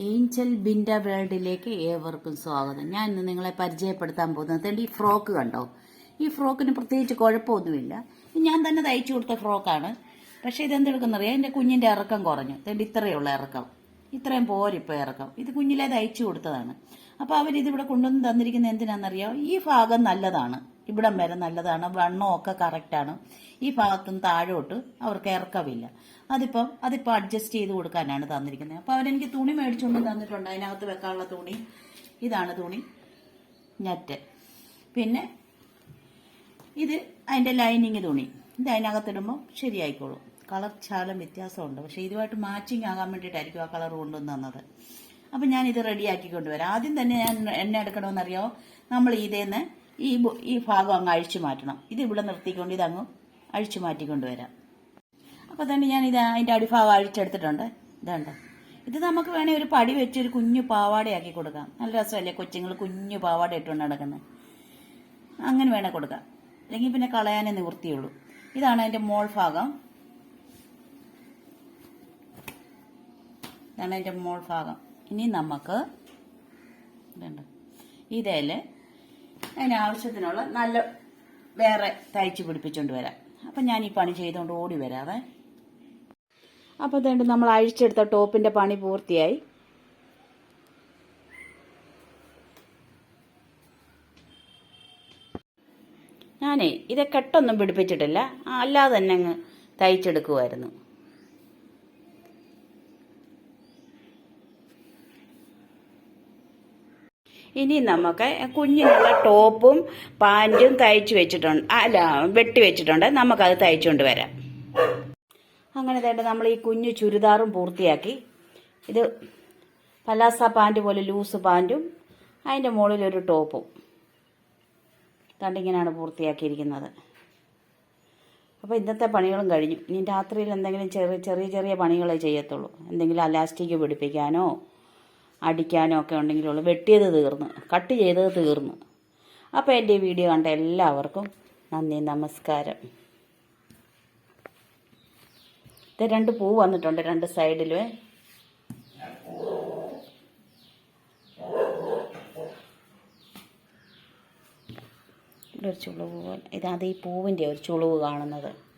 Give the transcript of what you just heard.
Angel Binda വേൾഡിലേക്ക് ഏവർക്കും സ്വാഗതം. ഞാൻ ഇന്ന് നിങ്ങളെ പരിചയപ്പെടുത്താൻ പോകുന്നത് ഈ ഫ്രോക്ക് കണ്ടോ? ഈ ഫ്രോക്കിന് പ്രത്യേകിച്ച് കുഴപ്പമൊന്നുമില്ല. ഞാൻ തന്നെ തയ്ച്ചു കൊടുത്ത ഫ്രോക്കാണ്. പക്ഷേ ഇതെന്തെടുക്കുന്നറിയാം? എന്റെ കുഞ്ഞിന്റെ ഇറക്കം കുറഞ്ഞു. തേണ്ടി ഇത്രയുള്ള ഇറക്കം. ഇത്രയും പോരിപ്പോൾ ഇറക്കം. ഇത് കുഞ്ഞിലെ തയ്ച്ചു കൊടുത്തതാണ്. അപ്പോൾ അവരിതിവിടെ കൊണ്ടുവന്ന് തന്നിരിക്കുന്നത് എന്തിനാണെന്നറിയാം? ഈ ഭാഗം നല്ലതാണ്. ഇവിടം വരെ നല്ലതാണ്. വണ്ണമൊക്കെ കറക്റ്റാണ് ഈ ഭാഗത്തും താഴോട്ട് അവർക്ക് ഇറക്കമില്ല. അതിപ്പം അതിപ്പോൾ അഡ്ജസ്റ്റ് ചെയ്ത് കൊടുക്കാനാണ് തന്നിരിക്കുന്നത്. അപ്പോൾ അവരെനിക്ക് തുണി മേടിച്ചുകൊണ്ട് തന്നിട്ടുണ്ട്. അതിനകത്ത് വെക്കാനുള്ള തുണി. ഇതാണ് തുണി. നെറ്റ് പിന്നെ ഇത് അതിന്റെ ലൈനിങ് തുണി. ഇത് അതിനകത്തിടുമ്പോൾ ശരിയായിക്കോളും. കളർ ശാലം വ്യത്യാസമുണ്ട്. പക്ഷേ ഇതുമായിട്ട് മാച്ചിങ് ആകാൻ വേണ്ടിയിട്ടായിരിക്കും ആ കളർ കൊണ്ടുവന്ന് തന്നത്. അപ്പം ഞാൻ ഇത് റെഡിയാക്കി കൊണ്ടുവരാം. ആദ്യം തന്നെ ഞാൻ എണ്ണ എടുക്കണമെന്നറിയോ നമ്മൾ ഇതേന്ന് ഈ ഈ ഭാഗം അങ്ങ് അഴിച്ചു മാറ്റണം. ഇത് ഇവിടെ നിർത്തിക്കൊണ്ട് ഇതങ്ങ് അഴിച്ചു മാറ്റിക്കൊണ്ട് വരാം. അപ്പോൾ തന്നെ ഞാൻ ഇത് അതിന്റെ അടിഭാഗം അഴിച്ചെടുത്തിട്ടുണ്ട്. ഇതുണ്ട്. ഇത് നമുക്ക് വേണേൽ ഒരു പടി വെച്ച് ഒരു കുഞ്ഞു പാവാടയാക്കി കൊടുക്കാം. നല്ല രസമല്ലേ കൊച്ചുങ്ങൾ കുഞ്ഞു പാവാട ഇട്ടുകൊണ്ട് നടക്കുന്നത്? അങ്ങനെ വേണേൽ കൊടുക്കാം. അല്ലെങ്കിൽ പിന്നെ കളയാനേ നിവൃത്തിയുള്ളൂ. ഇതാണ് അതിന്റെ മോൾ ഭാഗം. ഇതാണ് അതിന്റെ മോൾ ഭാഗം. ഇനി നമുക്ക് ഇതുണ്ട്. ഇതേൽ അതിന് ആവശ്യത്തിനുള്ള നല്ല വേറെ തയ്ച്ച് പിടിപ്പിച്ചുകൊണ്ട് വരാം. അപ്പം ഞാൻ ഈ പണി ചെയ്തുകൊണ്ട് ഓടി വരാവേ. അപ്പോൾ അതുകൊണ്ട് നമ്മൾ അഴിച്ചെടുത്ത ടോപ്പിന്റെ പണി പൂർത്തിയായി. ഞാനേ ഇത് കെട്ടൊന്നും പിടിപ്പിച്ചിട്ടില്ല. അല്ലാതെ തന്നെ അങ്ങ് തയ്ച്ചെടുക്കുമായിരുന്നു ഇനി നമുക്ക് കുഞ്ഞിനുള്ള ടോപ്പും പാന്റും തയ്ച്ചു വെച്ചിട്ടുണ്ട്. അല്ല വെട്ടി വെച്ചിട്ടുണ്ട്. നമുക്കത് തയ്ച്ചുകൊണ്ട് വരാം. അങ്ങനെ തേണ്ട നമ്മൾ ഈ കുഞ്ഞു ചുരിദാറും പൂർത്തിയാക്കി. ഇത് പലാസ പാന്റ് പോലെ ലൂസ് പാന്റും അതിന്റെ മുകളിൽ ഒരു ടോപ്പും. തണ്ടിങ്ങനെയാണ് പൂർത്തിയാക്കിയിരിക്കുന്നത്. അപ്പോൾ ഇന്നത്തെ പണികളും കഴിഞ്ഞു. ഇനി രാത്രിയിൽ എന്തെങ്കിലും ചെറിയ ചെറിയ ചെറിയ പണികളെ ചെയ്യത്തുള്ളൂ. എന്തെങ്കിലും അലാസ്റ്റിക് പിടിപ്പിക്കാനോ അടിക്കാനോ ഒക്കെ ഉണ്ടെങ്കിലുള്ളൂ. വെട്ടിയത് തീർന്നു. കട്ട് ചെയ്തത് തീർന്നു. അപ്പോൾ എന്റെ വീഡിയോ കണ്ട എല്ലാവർക്കും നന്ദി നമസ്കാരം. ഇത് രണ്ട് പൂ വന്നിട്ടുണ്ട് രണ്ട് സൈഡിലുമേ ഒരു ചുളിവ് പോലെ. ഇതാണ് ഈ പൂവിന്റെ ഒരു ചുളിവ് കാണുന്നത്.